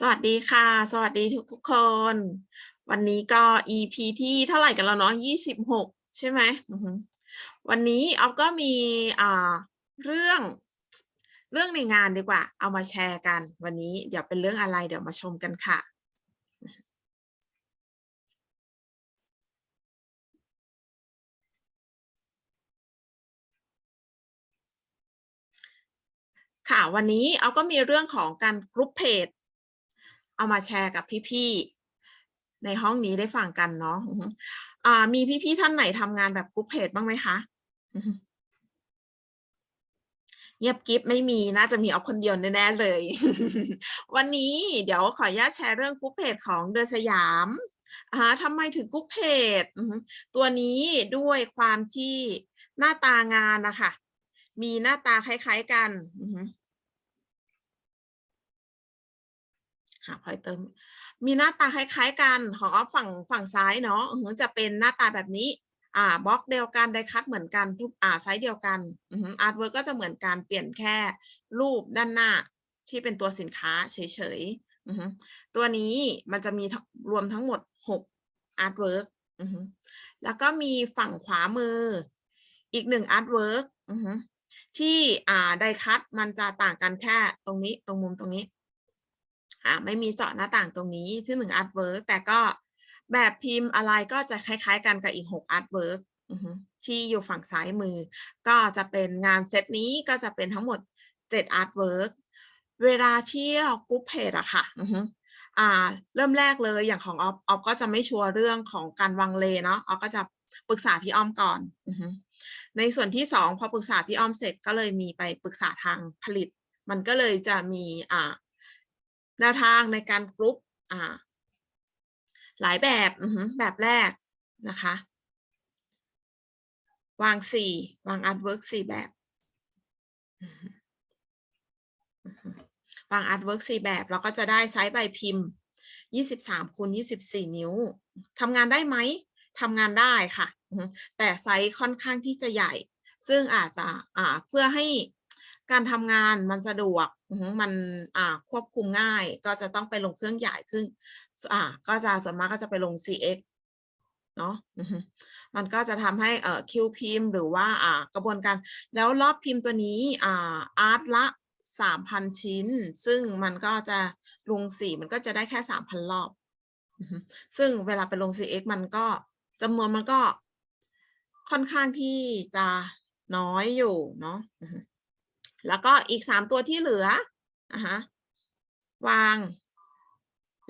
สวัสดีค่ะ สวัสดีทุกทุกคน วันนี้ก็ EP ที่เท่าไหร่กันแล้วเนาะยี่สิบหกใช่ไหมวันนี้ออฟก็มีเรื่องเรื่องในงานดีกว่า เอามาแชร์กัน วันนี้เดี๋ยวเป็นเรื่องอะไรเดี๋ยวมาชมกันค่ะค่ะวันนี้เอาก็มีเรื่องของการกรุ๊ปเพจ เอามาแชร์กับพี่ๆในห้องนี้ได้ฟังกันเนาะอ่ามีพี่ๆท่านไหนทำงานแบบกรุ๊ปเพจบ้างไหมคะเงียบกิฟไม่มีน่าจะมีออฟคนเดียวแน่ๆเลย วันนี้เดี๋ยวขออนุญาตแชร์เรื่องกรุ๊ปเพจของเดอะสยามอ่าทำไมถึงกรุ๊ปเพจตัวนี้ด้วยความที่หน้าตางานนะคะมีหน้าตาคล้ายๆกัน หาพอยเติม มีหน้าตาคล้ายๆกันของออฟฝั่งฝั่งซ้ายเนาะอือหือจะเป็นหน้าตาแบบนี้ อ่าบล็อกเดียวกันไดคัตเหมือนกันทุกอ่าไซส์เดียวกันอือหือาร์ตเวิร์กก็จะเหมือนกันเปลี่ยนแค่รูปด้านหน้าที่เป็นตัวสินค้าเฉยๆอือหือตัวนี้มันจะมีรวมทั้งหมดหกอาร์ตเวิร์กอือหือแล้วก็มีฝั่งขวามือ อีกหนึ่งอาร์ตเวิร์กอือหือที่อ่าไดคัตมันจะต่างกันแค่ตรงนี้ตรงมุมตรงนี้ อ่าไม่มีเจาะหน้าต่างตรงนี้ที่หนึ่งอาร์ตเวิร์กแต่ก็แบบพิมพ์อะไรก็จะคล้าย ๆ กันกับอีกหกอาร์ตเวิร์กที่อยู่ฝั่งซ้ายมือ ก็จะเป็นงานเซตนี้ก็จะเป็นทั้งหมดเจ็ดอาร์ตเวิร์กเวลาที่เรากรุ๊ปเพจอะค่ะอ่า เริ่มแรกเลยอย่างของออฟออฟก็จะไม่ชัวร์เรื่องของการวางเลเนาะออฟก็จะปรึกษาพี่อ้อมก่อนอในส่วนที่สองพอปรึกษาพี่อ้อมเสร็จก็เลยมีไปปรึกษาทางผลิต มันก็เลยจะมีอ่า แนวทางในการกรุ๊ปหลายแบบแบบแรกนะคะ วางสี่วางอาร์ตเวิร์กสี่แบบ วางอาร์ตเวิร์กสี่แบบ เราก็จะได้ไซส์ใบพิมพ์ยี่สิบสามคูณยี่สิบสี่นิ้วทำงานได้ไหมทำงานได้ค่ะ แต่ไซส์ค่อนข้างที่จะใหญ่ ซึ่งอาจจะเพื่อให้การทำงานมันสะดวก มันควบคุมง่ายก็จะต้องไปลงเครื่องใหญ่ขึ้นก็จะส่วนมากก็จะไปลง CX เนาะมันก็จะทำให้เอ่อคิวพิมพ์หรือว่าอ่ากระบวนการ แล้วรอบพิมพ์ตัวนี้อ่าอาร์ตละสามพันชิ้น ซึ่งมันก็จะลงสีมันก็จะได้แค่สามพันรอบ ซึ่งเวลาไปลง CX มันก็จำนวนมันก็ค่อนข้างที่จะน้อยอยู่เนาะ แล้วก็อีกสามตัวที่เหลืออะฮะวาง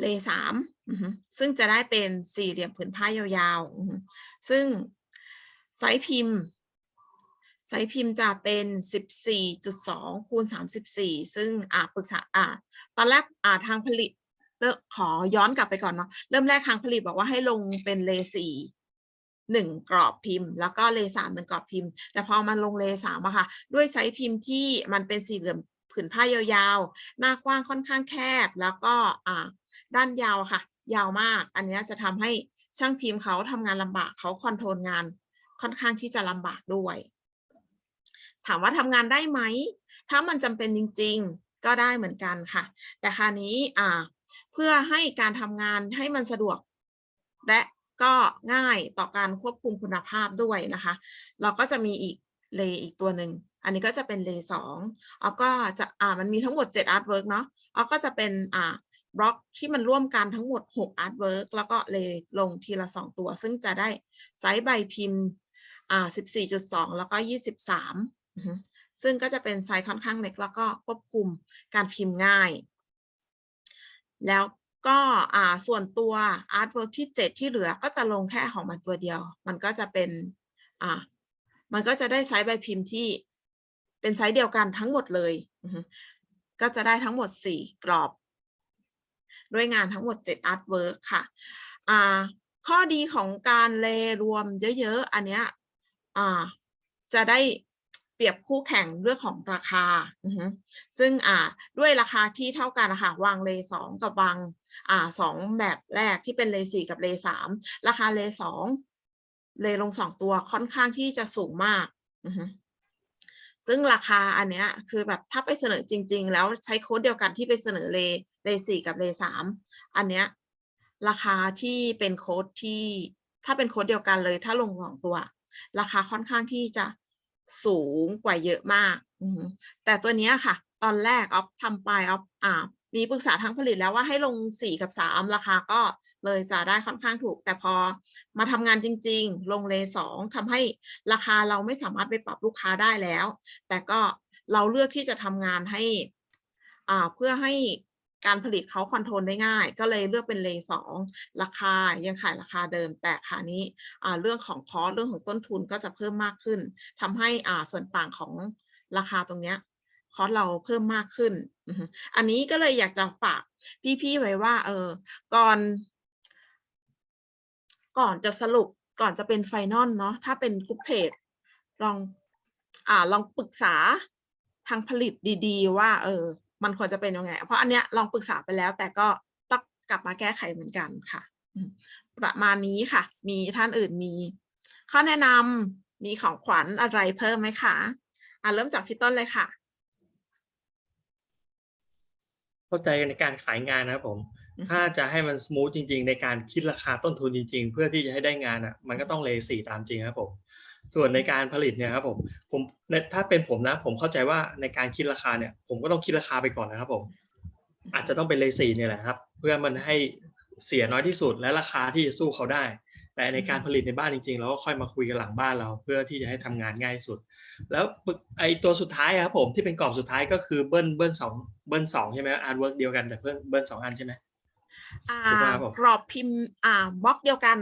เลสามซึ่งจะได้เป็นสี่เหลี่ยมผืนผ้ายาวๆ ซึ่งไซส์พิมพ์ ไซส์พิมพ์จะเป็น 14.2 คูณ 34 ซึ่งอ่าปรึกษาอ่าตอนแรกอ่าทางผลิตเริ่มขอย้อนกลับไปก่อนเนาะเริ่มแรกทางผลิตบอกว่าให้ลงเป็นเลสี่ หนึ่งกรอบพิมพ์ แล้วก็เลสามหนึ่งกรอบพิมพ์ แต่พอมันลงเลสามอะค่ะ ด้วยไซส์พิมพ์ที่มันเป็นสี่เหลี่ยมผืนผ้ายาวๆ หน้ากว้างค่อนข้างแคบ แล้วก็อ่าด้านยาวค่ะ ยาวมาก อันนี้จะทำให้ช่างพิมพ์เขาทำงานลำบากเขาคอนโทรลงานค่อนข้างที่จะลำบากด้วย ถามว่าทำงานได้ไหม ถ้ามันจำเป็นจริง ๆ ก็ได้เหมือนกันค่ะ แต่คราวนี้อ่าเพื่อให้การทำงานให้มันสะดวก และ ก็ง่ายต่อการควบคุมคุณภาพด้วยนะคะ เราก็จะมีอีกเลอีกตัวหนึ่ง อันนี้ก็จะเป็นเลสองออฟก็จะอ่ามันมีทั้งหมด 7 artwork เนาะออฟก็จะเป็นอ่าบล็อกที่มันร่วมกันทั้งหมด 6 artwork แล้วก็เลลงทีละ 2 ตัว ซึ่งจะได้ไซส์ใบพิมพ์อ่า14.2 แล้วก็ 23 ซึ่งก็จะเป็นไซส์ค่อนข้างเล็กแล้วก็ควบคุมการพิมพ์ง่าย แล้ว ก็อ่าส่วนตัว artwork ที่ 7 ที่เหลือก็จะลงแค่ของมันตัวเดียว มันก็จะเป็นอ่ามันก็จะได้ไซส์ใบพิมพ์ที่เป็นไซส์เดียวกันทั้งหมดเลย ก็จะได้ทั้งหมด 4 กรอบ ด้วยงานทั้งหมด 7 artwork ค่ะอ่าข้อดีของการเลรวมเยอะ ๆ อันเนี้ยอ่าจะได้ เปรียบคู่แข่งเรื่องของราคา ซึ่งด้วยราคาที่เท่ากันนะคะวางเลสองกับวางสองแบบแรกที่เป็นเลสี่กับเลสามราคาเลสองเลลงสองตัวค่อนข้างที่จะสูงมากซึ่งราคาอันเนี้ยคือแบบถ้าไปเสนอจริง ๆ แล้วใช้โค้ดเดียวกันที่ไปเสนอเลเลสี่กับเลสามอันเนี้ยราคาที่เป็นโค้ดที่ถ้าเป็นโค้ดเดียวกันเลย ถ้าลงสองตัว ราคาค่อนข้างที่จะ สูงกว่าเยอะมากแต่ตัวนี้ค่ะ ตอนแรกออฟทำไปออฟอ่ามีปรึกษาทางผลิตแล้วว่าให้ลงสี่กับสามราคาก็เลยจะได้ค่อนข้างถูก แต่พอมาทำงานจริง ๆ ลงเลสองทำให้ราคาเราไม่สามารถไปปรับลูกค้าได้แล้ว แต่ก็เราเลือกที่จะทำงานให้เพื่อให้ การผลิตเขาคอนโทรลได้ง่าย ก็เลยเลือกเป็นเลย์สองราคายังขายราคาเดิม แต่คราวนี้เรื่องของคอสเรื่องของต้นทุนก็จะเพิ่มมากขึ้นทำให้ส่วนต่างของราคาตรงเนี้ยคอสเราเพิ่มมากขึ้น อันนี้ก็เลยอยากจะฝากพี่ๆไว้ว่า เออ ก่อน ก่อนจะสรุปก่อนจะเป็นไฟนอลเนาะ ถ้าเป็นกรุ๊ปเพจลอง อ่า ลองปรึกษาทางผลิตดี ๆ ว่า เออ มันควรจะเป็นยังไง เพราะอันเนี้ยลองปรึกษาไปแล้ว แต่ก็ต้องกลับมาแก้ไขเหมือนกันค่ะอืมประมาณนี้ค่ะ มีท่านอื่นมีข้อแนะนำมีของขวัญอะไรเพิ่มไหมคะอ่าเริ่มจากพี่ต้นเลยค่ะ เข้าใจในการขายงานนะครับผมอือฮึถ้าจะให้มันสมูทจริง ๆ ในการคิดราคาต้นทุนจริง ๆ เพื่อที่จะให้ได้งานอะ มันก็ต้องเลสี่ตามจริงครับผม ส่วนในการผลิตเนี่ยครับผมผมในถ้าเป็นผมนะ ผมเข้าใจว่าในการคิดราคาเนี่ย ผมก็ต้องคิดราคาไปก่อนนะครับผม อาจจะต้องเป็นเลสี่เนี่ยแหละครับ เพื่อมันให้เสียน้อยที่สุดและราคาที่จะสู้เขาได้ แต่ในการผลิตในบ้านจริงๆเราก็ค่อยมาคุยกันหลังบ้านเรา เพื่อที่จะให้ทำงานง่ายสุด แล้วปึกไอตัวสุดท้ายอะครับผมที่เป็นกรอบสุดท้ายก็คือเบิ้ลเบิ้ลสองเบิ้ลสองใช่ไหมอาร์ตเวิร์กเดียวกันแต่เพิ่มเบิ้ลสองอันใช่ไหมอ่าถูกไหมครับผมกรอบพิมพ์อ่าบล็อกเดียวกัน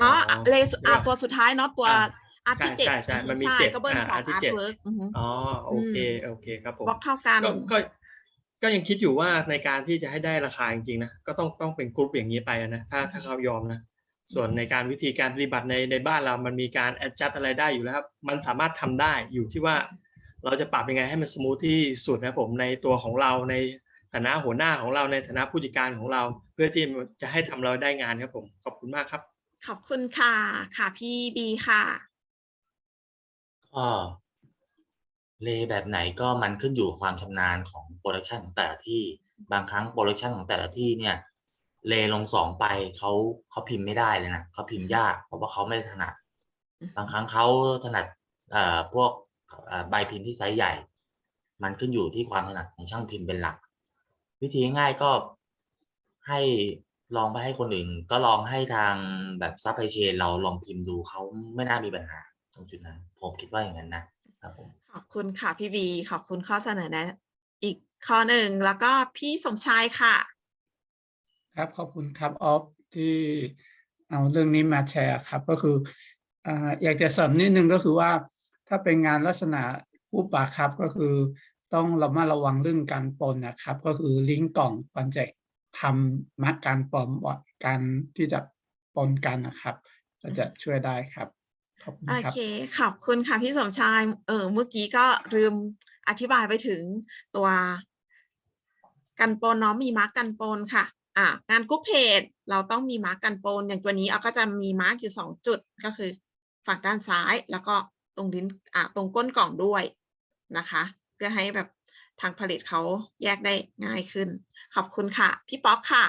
อือฮึอ๋ออ๋อเลสอ่าเดี๋ยวตัวสุดท้ายเนาะตัวอ่าอาร์ตที่เจ็ดใช่ใช่ใช่มันมีใช่เจ็ดก็เบิ้ลอ่าสองอาร์ตที่อาร์เจ็ตดเวิร์กอือฮึอ๋อโอเคโอเคครับผมบล็อกเท่ากันก็ก็ก็ยังคิดอยู่ว่าในการที่จะให้ได้ราคาจริงๆนะก็ต้องต้องเป็นกรุ๊ปอย่างนี้ไปนะถ้าถ้าเขายอมนะส่วนในการวิธีการปฏิบัติในในบ้านเรามันมีการ adjust อะไรได้อยู่แล้วครับมันสามารถทำได้อยู่ที่ว่า เราจะปรับยังไงให้มันสมูทที่สุดนะครับผมในตัวของเราในฐานะหัวหน้าของเราในฐานะผู้จัดการของเรา เพื่อที่จะให้ทำเราได้งานครับผมขอบคุณมากครับ ขอบคุณค่ะ ค่ะพี่บีค่ะก็เลแบบไหนก็มันขึ้นอยู่ความชำนาญของโปรดักชันของแต่ละที่บางครั้งโปรดักชันของแต่ละที่เนี่ย เลลงสองไปเขาเขาพิมพ์ไม่ได้เลยนะเขาพิมพ์ยากเพราะว่าเขาไม่ถนัด บางครั้งเขาถนัดเอ่อพวกใบพิมพ์ที่ไซส์ใหญ่ มันขึ้นอยู่ที่ความถนัดของช่างพิมพ์เป็นหลัก วิธีง่ายก็ให้ ลองไปให้คนอื่น ก็ลองให้ทางแบบซัพพลายเชนเราลองพิมพ์ดูเขาไม่น่ามีปัญหาตรงจุดนั้น ผมคิดว่าอย่างนั้นนะครับผมขอบคุณค่ะพี่บีขอบคุณข้อเสนอแนะอีกข้อหนึ่งแล้วก็พี่สมชายค่ะ ครับขอบคุณครับออฟที่เอาเรื่องนี้มาแชร์ครับก็คืออ่าอยากจะเสริมนิดนึงก็คือว่า ถ้าเป็นงานลักษณะผู้ปากครับก็คือ ต้องระมัดระวังเรื่องการปนนะครับ ก็คือลิงก์กล่องควรจะ ทำมาร์กการปลอมการที่จะปนกันนะครับก็จะช่วยได้ครับขอบคุณโอครับ เคขอบคุณค่ะพี่สมชาย เออเมื่อกี้ก็ลืมอธิบายไปถึงตัว กันปนเนาะมีมาร์กกันปนค่ะ อ่างานกรุ๊ปเพจเราต้องมีมาร์กกันปน อย่างตัวนี้เอาก็จะมีมาร์กอยู่สองจุดก็คือ ฝั่งด้านซ้ายแล้วก็ตรงลิ้นอ่าตรงก้นกล่องด้วยนะคะ เพื่อให้แบบ ทางผลิตเขาแยกได้ง่ายขึ้น ขอบคุณค่ะ พี่ป๊อกค่ะ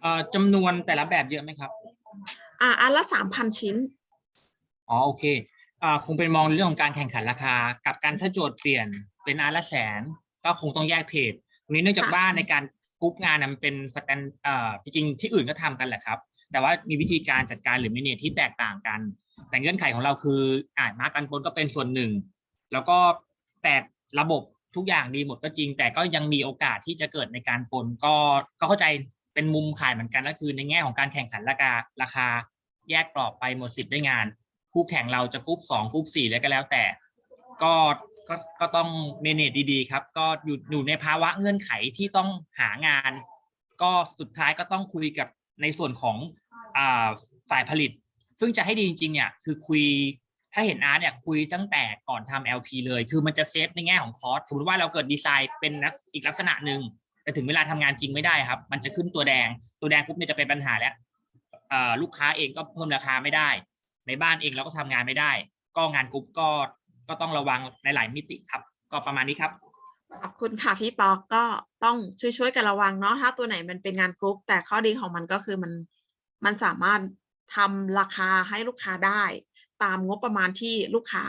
เอ่อจำนวนแต่ละแบบเยอะไหมครับ อ่าอันละสามพันชิ้น อ๋อโอเคอ่าคงเป็นมองเรื่องของการแข่งขันราคา กับการถ้าโจทย์เปลี่ยนเป็นอันละแสน ก็คงต้องแยกเพจตรงนี้เนื่องจากค่ะว่าในการกรุ๊ปงานนะมันเป็นสแตนเอ่อจริงๆที่อื่นก็ทำกันแหละครับ แต่ว่ามีวิธีการจัดการหรือมิเนจที่แตกต่างกัน แต่เงื่อนไขของเราคืออ่ามาร์กกันปนก็เป็นส่วนหนึ่ง แล้วก็แต่ ระบบทุกอย่างดีหมดก็จริง แต่ก็ยังมีโอกาสที่จะเกิดในการปนก็ก็เข้าใจเป็นมุมขายเหมือนกันก็คือในแง่ของการแข่งขันราคาราคาแยกกรอบไปหมดสิทธิ์ด้งาน คู่แข่งเราจะกรุ๊ปสองกรุ๊ปสี่แล้วก็แล้วแต่ ก็ก็ก็ต้องเมเนจดีๆครับ ก็อยู่อยู่ในภาวะเงื่อนไขที่ต้องหางาน ก็สุดท้ายก็ต้องคุยกับในส่วนของอ่าฝ่ายผลิต ซึ่งจะให้ดีจริงๆเนี่ยคือคุย ถ้าเห็นอาร์ตเนี่ยคุยตั้งแต่ก่อนทำ LP เลย คือมันจะเซฟในแง่ของคอสสมมติว่าเราเกิดดีไซน์เป็นลักอีกลักษณะหนึ่งแต่ถึงเวลาทำงานจริงไม่ได้ครับ มันจะขึ้นตัวแดง ตัวแดงปุ๊บเนี่ยจะเป็นปัญหาแล้วลูกค้าเองก็เพิ่มราคาไม่ได้ ในบ้านเองเราก็ทำงานไม่ได้ก็ก็งานกรุ๊ปก็ก็ต้องระวังในหลายมิติครับ ก็ประมาณนี้ครับขอบคุณค่ะพี่ปอกก็ต้องช่วยๆกันระวังเนาะถ้าตัวไหนมันเป็นงานกรุ๊ปแต่ข้อดีของมันก็คือมันมันสามารถทำราคาให้ลูกค้าได้ ตามงบประมาณที่ลูกค้า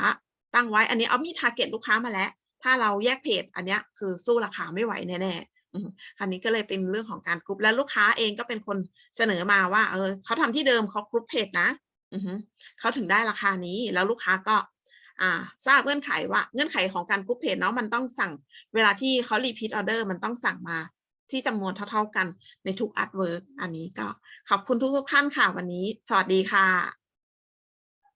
ตั้งไว้ อันนี้เอามีทาร์เก็ตลูกค้ามาแล้ว ถ้าเราแยกเพจอันนี้คือสู้ราคาไม่ไหวแน่ๆอันนี้ก็เลยเป็นเรื่องของการกรุ๊ปและลูกค้าเองก็เป็นคนเสนอมาว่าเออเขาทำที่เดิมเขากรุ๊ปเพจนะอือฮึเขาถึงได้ราคานี้แล้วลูกค้าก็อ่าทราบเงื่อนไขว่าเงื่อนไขของการกรุ๊ปเพจเนาะมันต้องสั่งเวลาที่เขารีพีทออเดอร์มันต้องสั่งมาที่จำนวนเท่า ๆกันในทุกอาร์ตเวิร์กอันนี้ก็ขอบคุณทุกๆท่านค่ะวันนี้ สวัสดีค่ะ